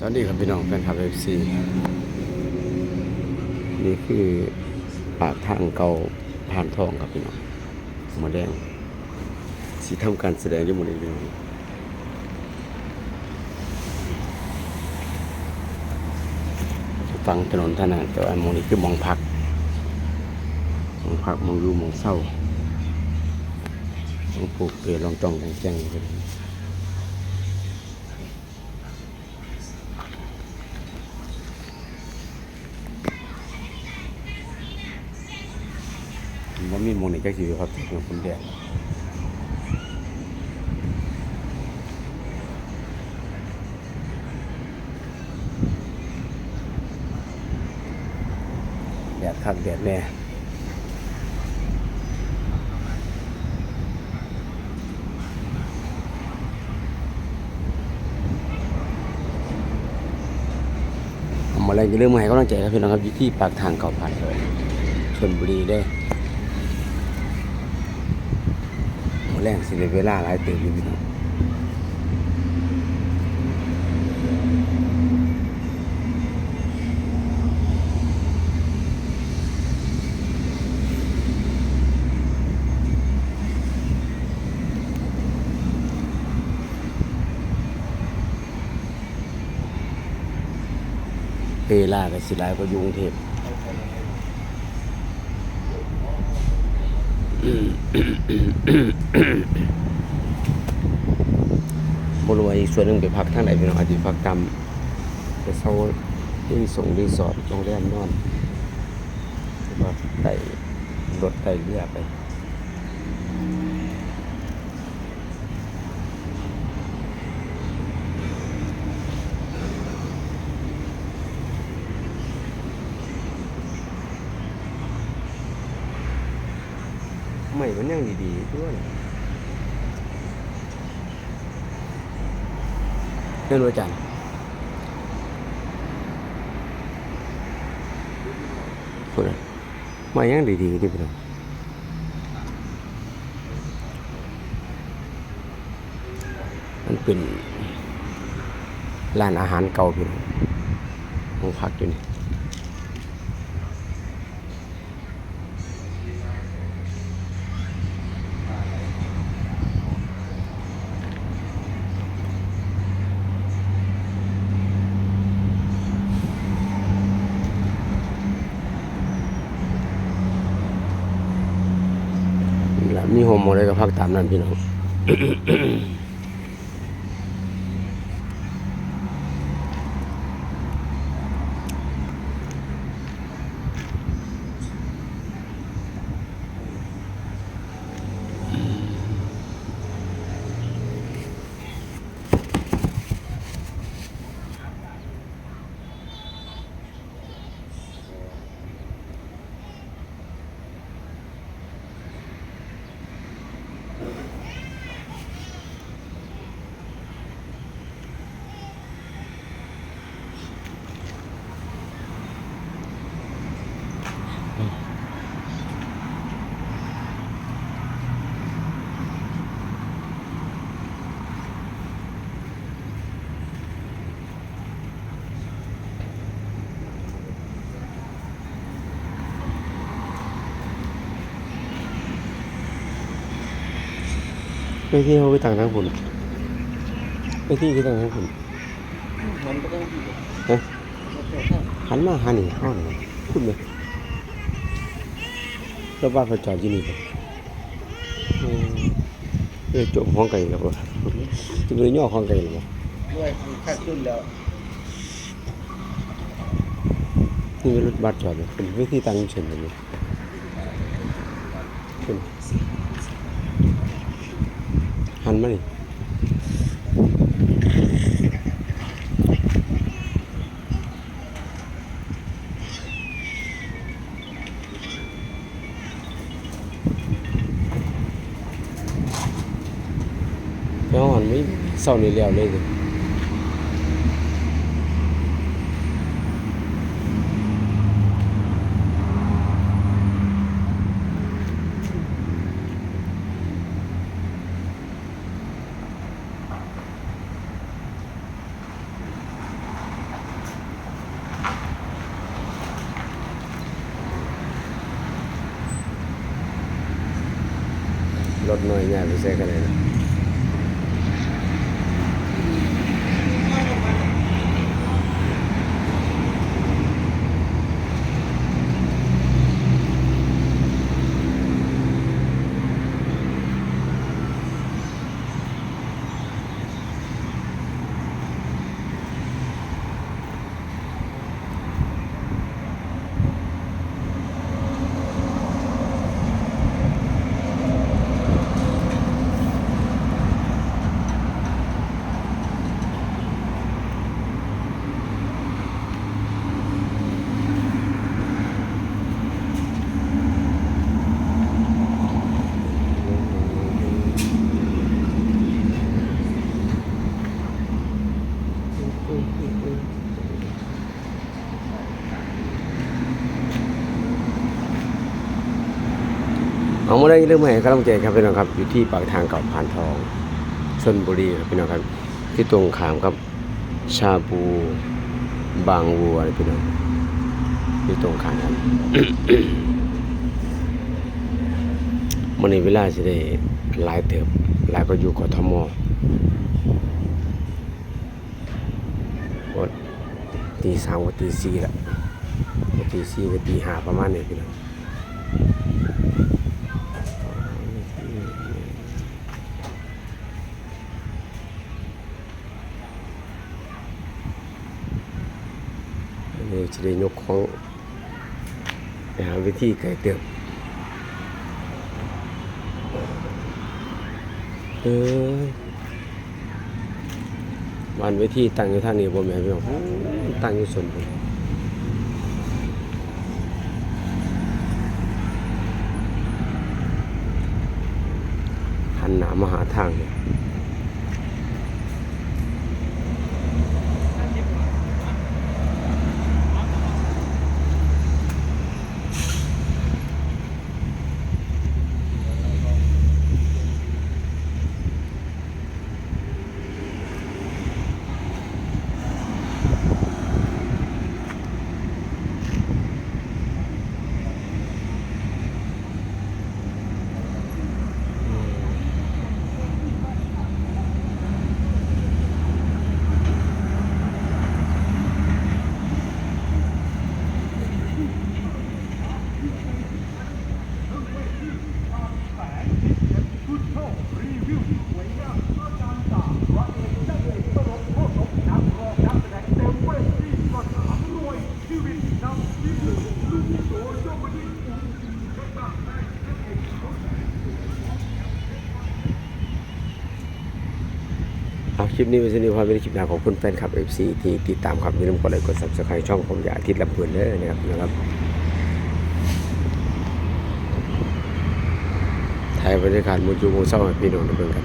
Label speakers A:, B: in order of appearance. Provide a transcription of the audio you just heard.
A: สวัสดีครับพี่น้องแฟนคลับเอฟซีนี่คือปากทางเก่าผ่านทองครับพี่น้องหมาแดงสีทำการแสดงอยู่หมดเลยฟังถนนถนนแต่ว่ามองนี้คือมองพักมองพักมองอยู่หมองเศร้ามองปลูกเปลองจองแจ้งเลย ว่ามีมองนี่ก็คือครับเป็นคนแดงแดดคักแดดแน่มาอะไรจะเรื่องมาให้กำลังใจครับพี่น้องครับอยู่ที่ปากทางเก่าผ่านเลยชนบุรีได้อ หมด แรงสิเวลาหลายเติมอยู่พี่น้องเวลาก็สิหลายกว่าอยู่กรุงเทพ บรวยอีกส่วนหนึ่งไปพักท่านไหนพี่น้องอาจจะพักตามไปเช่าที่ส่งรีสอร์ทโรงแรมนอนหรือว่าไต่รถไต่เรือไป ยังดีๆด้วยเรื่องรู้จักพูดเลยไม่ยังดีๆที่พี่น้องมันเป็นร้านอาหารเก่าพี่น้องของพักอยู่นี่ล่ะ มอะไรก็พักตามนั้นพี่น้อง ไปที่เขาไปต่างทางฝุ่นไปที่ที่ต่างทางฝุ่น
B: มันก็ต้องอยู่
A: ฮะหันมาหันนี่เข้าหน่อยพูดเลยแล้วบ้านเขาจอดที่นี่ปะอืมเออจมห้องไก่กับรถจะไปย่อห้องไก่หรือเปล่า
B: ด้วยค่าขึ้นแล้ว
A: นี่เป็นรถบัสจอดเลยเป็นวิธีตั้งเฉยเลยเป็น หันมานี่แล้วหันไม่เศร้านี่แล้วเลยสิ รถหน่อยใหญ่ไปใส่กันเลยนะ เอามาได้เรื่องใหม่กำลังใจครับพี่น้องครับอยู่ที่ปากทางเก่าผ่านทองชนบุรีครับพี่น้องครับ ที่ตรงขามครับ ชาบูบางวัวพี่น้องที่ตรงขามครับมันในเวลาจะได้หลายเติบหลายก็อยู่กทมตีสามกับตีสี่ละตีสี่กับตีห้าประมาณนี้พี่น้อง อันนี้จะได้ยกของหาวิธีไก่เติบเออวันเวทีตั้งอยู่ทางนี้บ่แม่นพี่น้องตั้งอยู่สนผมหันหน้ามาหาทางเนี่ยเอา คลิปนี้เป็นสนิทความเป็นคลิปหนาของคุณแฟนคลับ FC ที่ติดตามครับอย่าลืมกดไลค์กด Subscribe ช่องผมอย่าอาทิตย์ลำพูนเด้อนะครับนะครับถ่ายบรรยากาศมูจูมูเศร้าให้พี่น้องได้เบิ่งกัน